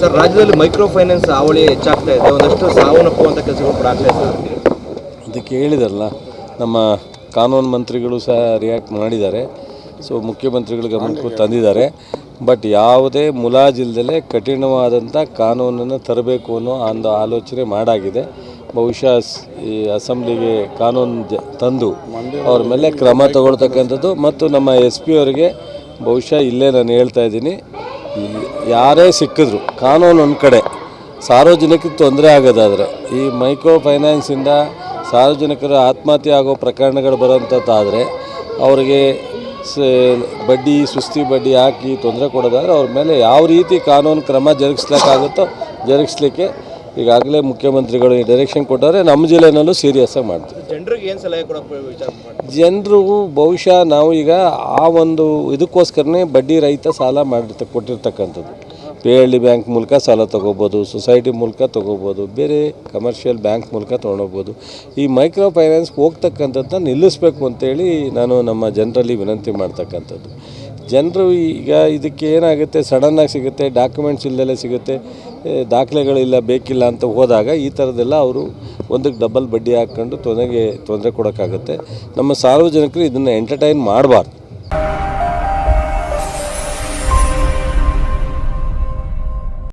Sir, ರಾಜ್ಯದಲ್ಲಿ micro finance ಹಾವಳಿ ಹೆಚ್ಚಾಗ್ತಾ ಇದೆ. ಒಂದಷ್ಟು ಸಾವನ್ನಪ್ಪುವಂಥ ಕೆಲಸಗಳು ಕೂಡ ಆಗ್ತಾ ಇದೆ ಅದಕ್ಕೆ ಹೇಳಿದಾರಲ್ಲ ನಮ್ಮ ಕಾನೂನು ಮಂತ್ರಿಗಳು ಸಹ ರಿಯಾಕ್ಟ್ ಮಾಡಿದ್ದಾರೆ. ಸೊ ಮುಖ್ಯಮಂತ್ರಿಗಳು ಗಮನಕ್ಕೂ ತಂದಿದ್ದಾರೆ. ಬಟ್ ಯಾವುದೇ ಮುಲಾಜಿಲ್ದಲೇ ಕಠಿಣವಾದಂಥ ಕಾನೂನನ್ನು ತರಬೇಕು ಅನ್ನೋ ಒಂದು ಆಲೋಚನೆ ಮಾಡಾಗಿದೆ. ಬಹುಶಃ ಈ ಅಸೆಂಬ್ಲಿಗೆ ಕಾನೂನು ತಂದು ಅವ್ರ ಮೇಲೆ ಕ್ರಮ ತಗೊಳ್ತಕ್ಕಂಥದ್ದು. ಮತ್ತು ನಮ್ಮ ಎಸ್ ಪಿ ಅವರಿಗೆ ಬಹುಶಃ ಇಲ್ಲೇ ನಾನು ಹೇಳ್ತಾ ಇದ್ದೀನಿ. ಯಾರೇ ಸಿಕ್ಕಿದ್ರು, ಕಾನೂನು ಒಂದು ಕಡೆ. ಸಾರ್ವಜನಿಕರಿಗೆ ತೊಂದರೆ ಆಗೋದಾದರೆ, ಈ ಮೈಕ್ರೋ ಫೈನಾನ್ಸಿಂದ ಸಾರ್ವಜನಿಕರು ಆತ್ಮಹತ್ಯೆ ಆಗೋ ಪ್ರಕರಣಗಳು ಬರೋಂಥದ್ದಾದರೆ ಅವರಿಗೆ ಸ, ಬಡ್ಡಿ, ಸುಸ್ತಿ ಬಡ್ಡಿ ಹಾಕಿ ತೊಂದರೆ ಕೊಡೋದಾದ್ರೆ, ಅವ್ರ ಮೇಲೆ ಯಾವ ರೀತಿ ಕಾನೂನು ಕ್ರಮ ಜರುಗಿಸ್ಲಿಕ್ಕಾಗುತ್ತೋ, ಜರುಗಿಸ್ಲಿಕ್ಕೆ ಈಗಾಗಲೇ ಮುಖ್ಯಮಂತ್ರಿಗಳು ಡೈರೆಕ್ಷನ್ ಕೊಟ್ಟರೆ ನಮ್ಮ ಜಿಲ್ಲೆನಲ್ಲೂ ಸೀರಿಯಸ್ಸಾಗಿ ಮಾಡ್ತೀವಿ. ಜನರಿಗೆ ಏನು ಸಲಹೆ ಕೊಡೋಕೆ ಜನರು ಬಹುಶಃ ನಾವು ಈಗ ಆ ಒಂದು ಇದಕ್ಕೋಸ್ಕರನೇ ಬಡ್ಡಿ ರಹಿತ ಸಾಲ ಮಾಡಿರ್ತ ಕೊಟ್ಟಿರ್ತಕ್ಕಂಥದ್ದು. ಪಿ ಎಲ್ ಡಿ ಬ್ಯಾಂಕ್ ಮೂಲಕ ಸಾಲ ತೊಗೋಬೋದು ಸೊಸೈಟಿ ಮೂಲಕ ತೊಗೋಬೋದು ಬೇರೆ ಕಮರ್ಷಿಯಲ್ ಬ್ಯಾಂಕ್ ಮೂಲಕ ತೊಗೊಂಡೋಗ್ಬೋದು. ಈ ಮೈಕ್ರೋ ಫೈನಾನ್ಸ್ ಹೋಗ್ತಕ್ಕಂಥದ್ದನ್ನ ನಿಲ್ಲಿಸಬೇಕು ಅಂತೇಳಿ ನಾನು ನಮ್ಮ ಜನರಲ್ಲಿ ವಿನಂತಿ ಮಾಡ್ತಕ್ಕಂಥದ್ದು. ಜನರು ಈಗ ಇದಕ್ಕೆ ಏನಾಗುತ್ತೆ? ಸಡನ್ನಾಗಿ ಸಿಗುತ್ತೆ ಡಾಕ್ಯುಮೆಂಟ್ಸ್ ಇಲ್ಲದಲ್ಲೇ ಸಿಗುತ್ತೆ ದಾಖಲೆಗಳಿಲ್ಲ, ಬೇಕಿಲ್ಲ ಅಂತ ಹೋದಾಗ ಈ ಥರದ್ದೆಲ್ಲ ಅವರು ಒಂದಕ್ಕೆ ಡಬಲ್ ಬಡ್ಡಿ ಹಾಕ್ಕೊಂಡು ತೊಂದರೆಗೆ ತೊಂದರೆ ಕೊಡೋಕ್ಕಾಗುತ್ತೆ. ನಮ್ಮ ಸಾರ್ವಜನಿಕರು ಇದನ್ನು ಎಂಟರ್ಟೈನ್ ಮಾಡಬಾರ್ದು.